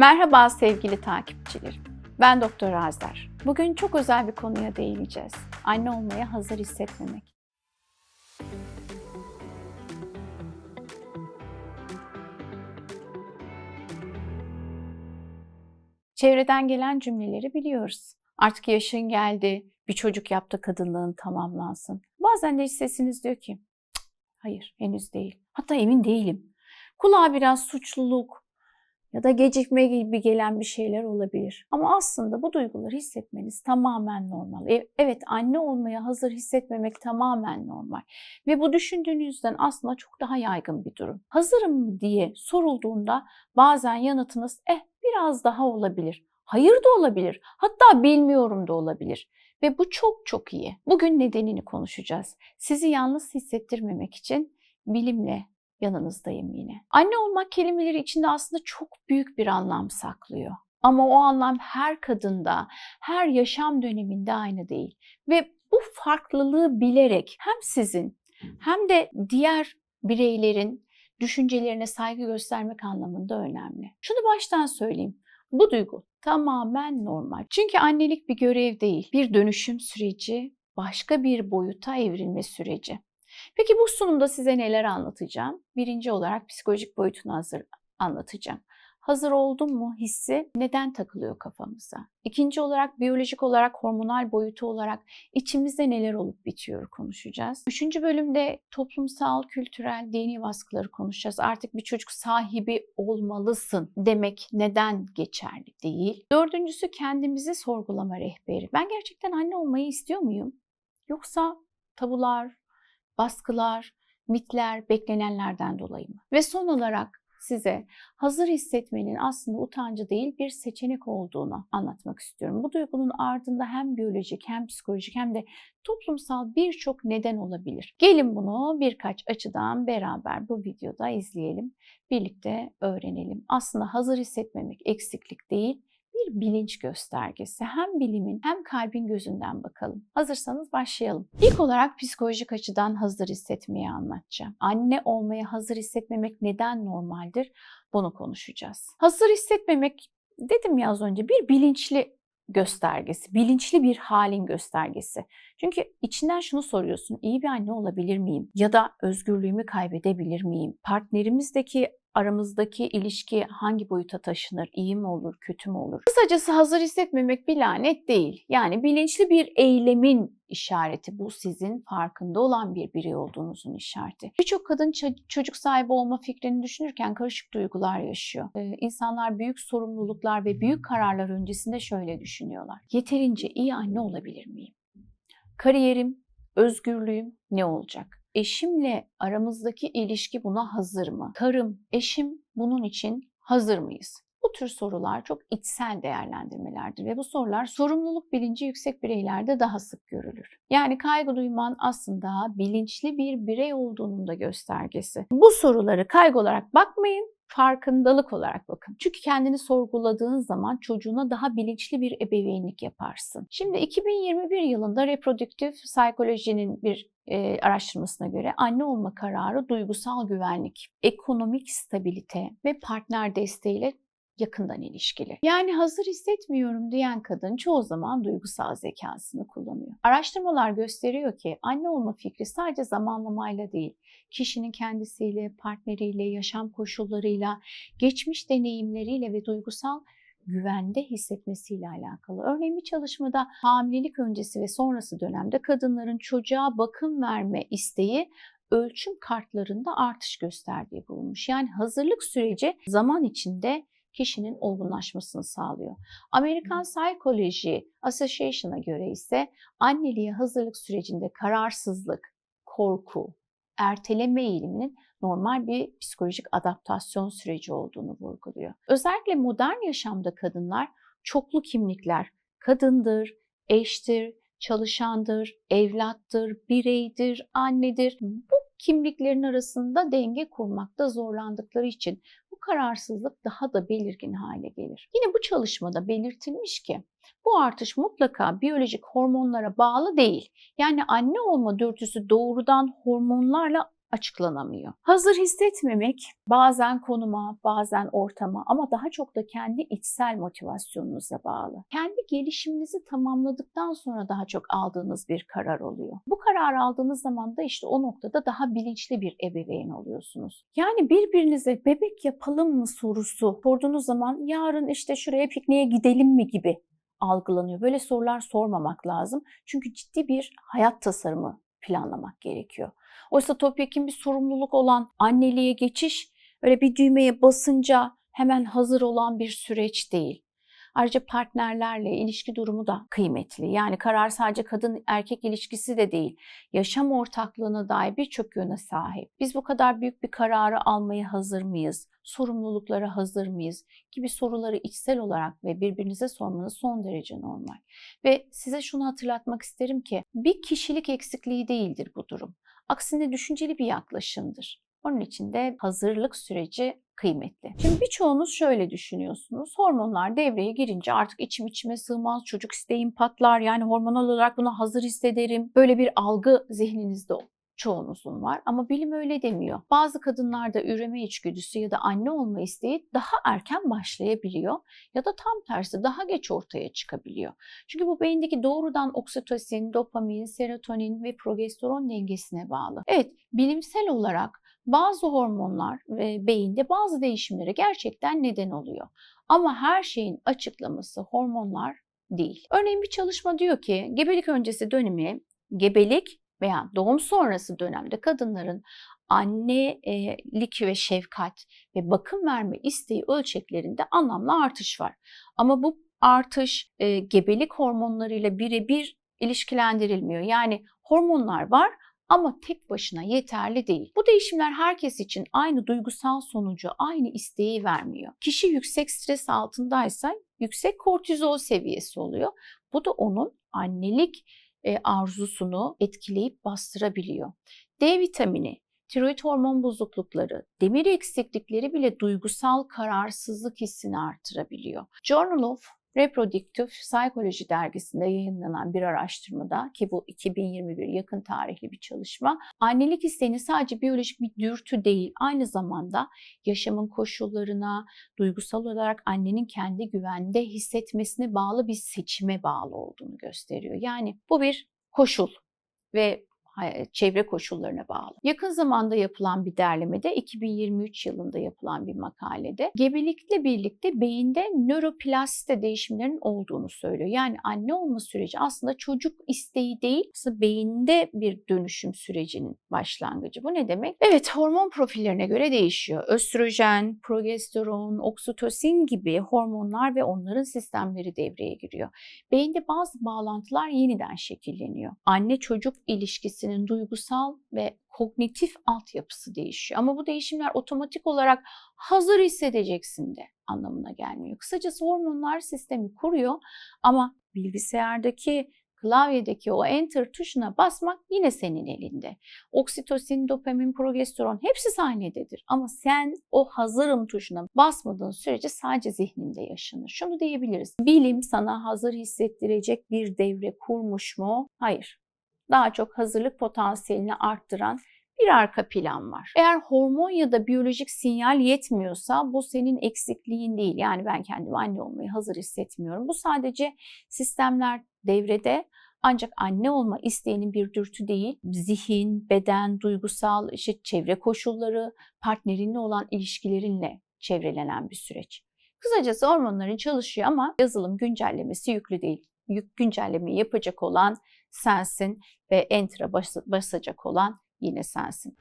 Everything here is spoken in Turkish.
Merhaba sevgili takipçilerim. Ben Doktor Azer. Bugün çok özel bir konuya değineceğiz. Anne olmaya hazır hissetmemek. Çevreden gelen cümleleri biliyoruz. Artık yaşın geldi, bir çocuk yaptı kadınlığın tamamlansın. Bazen de sesiniz diyor ki, "Cık, hayır henüz değil. Hatta emin değilim. Kulağa biraz suçluluk, ya da gecikme gibi gelen bir şeyler olabilir. Ama aslında bu duyguları hissetmeniz tamamen normal. E- Evet anne olmaya hazır hissetmemek tamamen normal. Ve bu düşündüğünüzden aslında çok daha yaygın bir durum. Hazırım mı diye sorulduğunda bazen yanıtınız eh biraz daha olabilir. Hayır da olabilir. Hatta bilmiyorum da olabilir. Ve bu çok çok iyi. Bugün nedenini konuşacağız. Sizi yalnız hissettirmemek için bilimle yanınızdayım yine. Anne olmak kelimeleri içinde aslında çok büyük bir anlam saklıyor. Ama o anlam her kadında, her yaşam döneminde aynı değil. Ve bu farklılığı bilerek hem sizin hem de diğer bireylerin düşüncelerine saygı göstermek anlamında önemli. Şunu baştan söyleyeyim. Bu duygu tamamen normal. Çünkü annelik bir görev değil, bir dönüşüm süreci, başka bir boyuta evrilme süreci. Peki bu sunumda size neler anlatacağım? Birinci olarak psikolojik boyutunu hazır anlatacağım. Hazır oldum mu hissi neden takılıyor kafamıza? İkinci olarak biyolojik olarak hormonal boyutu olarak içimizde neler olup bitiyor konuşacağız. Üçüncü bölümde toplumsal, kültürel, dini baskıları konuşacağız. Artık bir çocuk sahibi olmalısın demek neden geçerli değil. Dördüncüsü kendimizi sorgulama rehberi. Ben gerçekten anne olmayı istiyor muyum? Yoksa tabular, baskılar, mitler, beklenenlerden dolayı mı? Ve son olarak size hazır hissetmenin aslında utancı değil bir seçenek olduğunu anlatmak istiyorum. Bu duygunun ardında hem biyolojik hem psikolojik hem de toplumsal birçok neden olabilir. Gelin bunu birkaç açıdan beraber bu videoda izleyelim. Birlikte öğrenelim. Aslında hazır hissetmemek eksiklik değil, bir bilinç göstergesi. Hem bilimin hem kalbin gözünden bakalım. Hazırsanız başlayalım. İlk olarak psikolojik açıdan hazır hissetmeyi anlatacağım. Anne olmaya hazır hissetmemek neden normaldir? Bunu konuşacağız. Hazır hissetmemek dedim ya az önce bir bilinçli göstergesi, bilinçli bir halin göstergesi. Çünkü içinden şunu soruyorsun, iyi bir anne olabilir miyim? Ya da özgürlüğümü kaybedebilir miyim? Partnerimizdeki aramızdaki ilişki hangi boyuta taşınır? İyi mi olur, kötü mü olur? Kısacası hazır hissetmemek bir lanet değil. Yani bilinçli bir eylemin işareti. Bu sizin farkında olan bir birey olduğunuzun işareti. Birçok kadın çocuk sahibi olma fikrini düşünürken karışık duygular yaşıyor. Ee, insanlar büyük sorumluluklar ve büyük kararlar öncesinde şöyle düşünüyorlar. Yeterince iyi anne olabilir miyim? Kariyerim, özgürlüğüm ne olacak? Eşimle aramızdaki ilişki buna hazır mı? Karım, eşim bunun için hazır mıyız? Bu tür sorular çok içsel değerlendirmelerdir ve bu sorular sorumluluk bilinci yüksek bireylerde daha sık görülür. Yani kaygı duyman aslında bilinçli bir birey olduğunun da göstergesi. Bu soruları kaygı olarak bakmayın, farkındalık olarak bakın. Çünkü kendini sorguladığın zaman çocuğuna daha bilinçli bir ebeveynlik yaparsın. Şimdi 2021 yılında reprodüktif psikolojinin bir e, araştırmasına göre anne olma kararı duygusal güvenlik, ekonomik stabilite ve partner desteğiyle yakından ilişkili. Yani hazır hissetmiyorum diyen kadın çoğu zaman duygusal zekasını kullanıyor. Araştırmalar gösteriyor ki anne olma fikri sadece zamanlamayla değil, kişinin kendisiyle, partneriyle, yaşam koşullarıyla, geçmiş deneyimleriyle ve duygusal güvende hissetmesiyle alakalı. Örneğin bir çalışmada hamilelik öncesi ve sonrası dönemde kadınların çocuğa bakım verme isteği ölçüm kartlarında artış gösterdiği bulunmuş. Yani hazırlık süreci zaman içinde kişinin olgunlaşmasını sağlıyor. Amerikan Psychology Association'a göre ise anneliğe hazırlık sürecinde kararsızlık, korku, erteleme eğiliminin normal bir psikolojik adaptasyon süreci olduğunu vurguluyor. Özellikle modern yaşamda kadınlar çoklu kimlikler, kadındır, eştir, çalışandır, evlattır, bireydir, annedir. Bu kimliklerin arasında denge kurmakta zorlandıkları için kararsızlık daha da belirgin hale gelir. Yine bu çalışmada belirtilmiş ki bu artış mutlaka biyolojik hormonlara bağlı değil. Yani anne olma dürtüsü doğrudan hormonlarla açıklanamıyor. Hazır hissetmemek bazen konuma, bazen ortama ama daha çok da kendi içsel motivasyonunuza bağlı. Kendi gelişiminizi tamamladıktan sonra daha çok aldığınız bir karar oluyor. Bu karar aldığınız zaman da işte o noktada daha bilinçli bir ebeveyn oluyorsunuz. Yani birbirinize bebek yapalım mı sorusu sorduğunuz zaman yarın işte şuraya pikniğe gidelim mi gibi algılanıyor. Böyle sorular sormamak lazım. Çünkü ciddi bir hayat tasarımı planlamak gerekiyor. Oysa topyekin bir sorumluluk olan anneliğe geçiş öyle bir düğmeye basınca hemen hazır olan bir süreç değil. Ayrıca partnerlerle ilişki durumu da kıymetli. Yani karar sadece kadın erkek ilişkisi de değil. Yaşam ortaklığına dair birçok yöne sahip. Biz bu kadar büyük bir kararı almaya hazır mıyız? Sorumluluklara hazır mıyız? Gibi soruları içsel olarak ve birbirinize sormanız son derece normal. Ve size şunu hatırlatmak isterim ki bir kişilik eksikliği değildir bu durum. Aksine düşünceli bir yaklaşımdır. Onun için de hazırlık süreci kıymetli. Şimdi birçoğunuz şöyle düşünüyorsunuz. Hormonlar devreye girince artık içim içime sığmaz, çocuk isteğim patlar. Yani hormonal olarak buna hazır hissederim. Böyle bir algı zihninizde çoğunuzun var ama bilim öyle demiyor. Bazı kadınlarda üreme içgüdüsü ya da anne olma isteği daha erken başlayabiliyor ya da tam tersi daha geç ortaya çıkabiliyor. Çünkü bu beyindeki doğrudan oksitosin, dopamin, serotonin ve progesteron dengesine bağlı. Evet, bilimsel olarak bazı hormonlar ve beyinde bazı değişimlere gerçekten neden oluyor. Ama her şeyin açıklaması hormonlar değil. Örneğin bir çalışma diyor ki gebelik öncesi dönemi gebelik veya doğum sonrası dönemde kadınların annelik ve şefkat ve bakım verme isteği ölçeklerinde anlamlı artış var. Ama bu artış e, gebelik hormonlarıyla birebir ilişkilendirilmiyor. Yani hormonlar var ama tek başına yeterli değil. Bu değişimler herkes için aynı duygusal sonucu, aynı isteği vermiyor. Kişi yüksek stres altındaysa yüksek kortizol seviyesi oluyor. Bu da onun annelik e, arzusunu etkileyip bastırabiliyor. D vitamini, tiroid hormon bozuklukları, demir eksiklikleri bile duygusal kararsızlık hissini artırabiliyor. Journal of Reproductive Psychology dergisinde yayınlanan bir araştırmada ki bu 2021 yakın tarihli bir çalışma, annelik isteğini sadece biyolojik bir dürtü değil, aynı zamanda yaşamın koşullarına, duygusal olarak annenin kendi güvende hissetmesine bağlı bir seçime bağlı olduğunu gösteriyor. Yani bu bir koşul ve çevre koşullarına bağlı. Yakın zamanda yapılan bir derlemede 2023 yılında yapılan bir makalede gebelikle birlikte beyinde nöroplasite değişimlerin olduğunu söylüyor. Yani anne olma süreci aslında çocuk isteği değil, aslında beyinde bir dönüşüm sürecinin başlangıcı. Bu ne demek? Evet hormon profillerine göre değişiyor. Östrojen, progesteron, oksitosin gibi hormonlar ve onların sistemleri devreye giriyor. Beyinde bazı bağlantılar yeniden şekilleniyor. Anne çocuk ilişkisini kişinin duygusal ve kognitif altyapısı değişiyor. Ama bu değişimler otomatik olarak hazır hissedeceksin de anlamına gelmiyor. Kısacası hormonlar sistemi kuruyor ama bilgisayardaki klavyedeki o enter tuşuna basmak yine senin elinde. Oksitosin, dopamin, progesteron hepsi sahnededir. Ama sen o hazırım tuşuna basmadığın sürece sadece zihninde yaşanır. Şunu diyebiliriz. Bilim sana hazır hissettirecek bir devre kurmuş mu? Hayır daha çok hazırlık potansiyelini arttıran bir arka plan var. Eğer hormon ya da biyolojik sinyal yetmiyorsa bu senin eksikliğin değil. Yani ben kendimi anne olmayı hazır hissetmiyorum. Bu sadece sistemler devrede ancak anne olma isteğinin bir dürtü değil, zihin, beden, duygusal, işte çevre koşulları, partnerinle olan ilişkilerinle çevrelenen bir süreç. Kısacası hormonların çalışıyor ama yazılım güncellemesi yüklü değil. Yük güncellemeyi yapacak olan sensin ve enter'a basacak olan yine sensin.